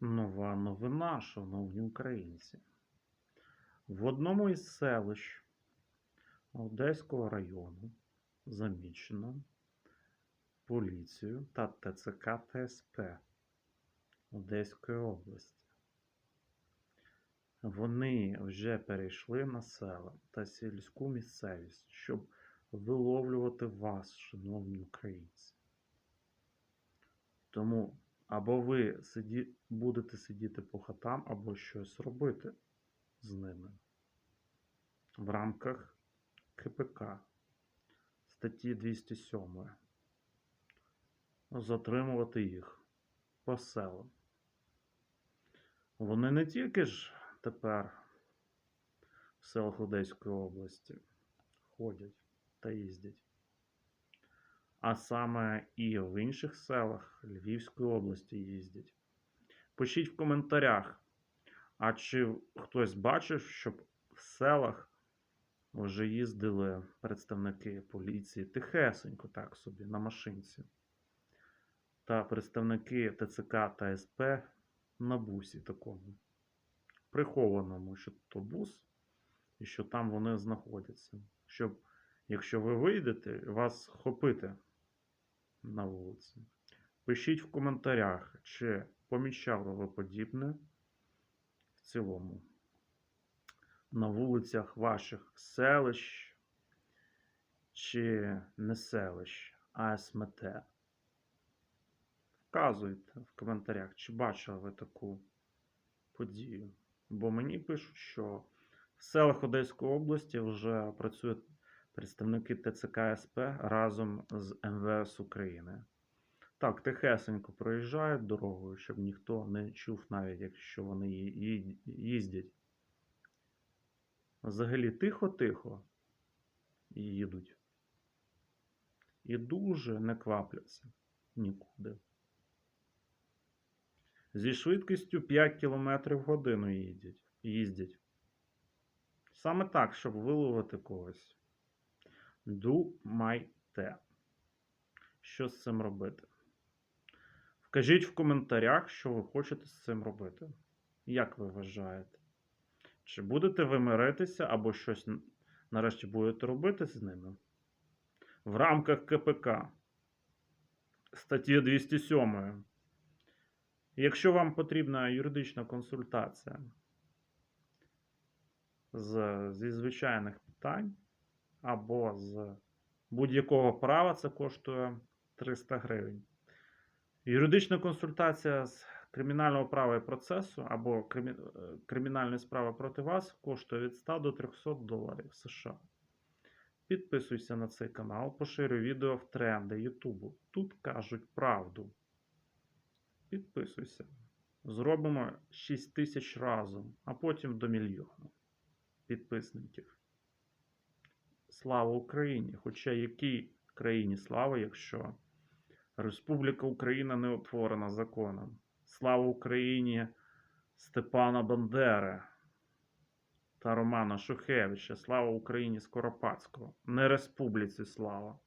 Нова новина, шановні українці. В одному із селищ Одеського району замічено поліцію та ТЦК ТСП Одеської області. Вони вже перейшли на села та сільську місцевість, щоб виловлювати вас, шановні українці. Тому або ви сиді... будете сидіти по хатам, або щось робити з ними в рамках КПК статті 207. Затримувати їх по селам. Вони не тільки ж тепер в селах Одеської області ходять та їздять, а саме і в інших селах Львівської області їздять. Пишіть в коментарях, а чи хтось бачив, щоб в селах вже їздили представники поліції тихесенько так собі на машинці. Та представники ТЦК та СП на бусі такому. Прихованому, що то бус, і що там вони знаходяться. Щоб, якщо ви вийдете, вас схопити на вулиці. Пишіть в коментарях, чи помічали ви подібне в цілому на вулицях ваших селищ чи не селищ, а СМТ. Вказуйте в коментарях, чи бачили ви таку подію. Бо мені пишуть, що в селах Одеської області вже працюють представники ТЦК СП разом з МВС України. Так, тихесенько проїжджають дорогою, щоб ніхто не чув, навіть якщо вони їздять. Взагалі тихо-тихо їдуть. І дуже не квапляться нікуди. Зі швидкістю 5 км в годину їздять. Саме так, щоб виловити когось. Думайте, що з цим робити. Вкажіть в коментарях, що ви хочете з цим робити. Як ви вважаєте? Чи будете ви миритися або щось нарешті будете робити з ними? В рамках КПК статті 207. Якщо вам потрібна юридична консультація з, зі звичайних питань або з будь-якого права, це коштує 300 гривень. Юридична консультація з кримінального права і процесу або кримі... е, кримінальної справи проти вас коштує від 100 до 300 доларів США. Підписуйся на цей канал, поширюй відео в тренди Ютубу. Тут кажуть правду. Підписуйся. Зробимо 6 тисяч разом, а потім до мільйону підписників. Слава Україні! Хоча якій країні слава, якщо Республіка Україна не утворена законом. Слава Україні Степана Бандери та Романа Шухевича. Слава Україні Скоропадського. Не республіці слава.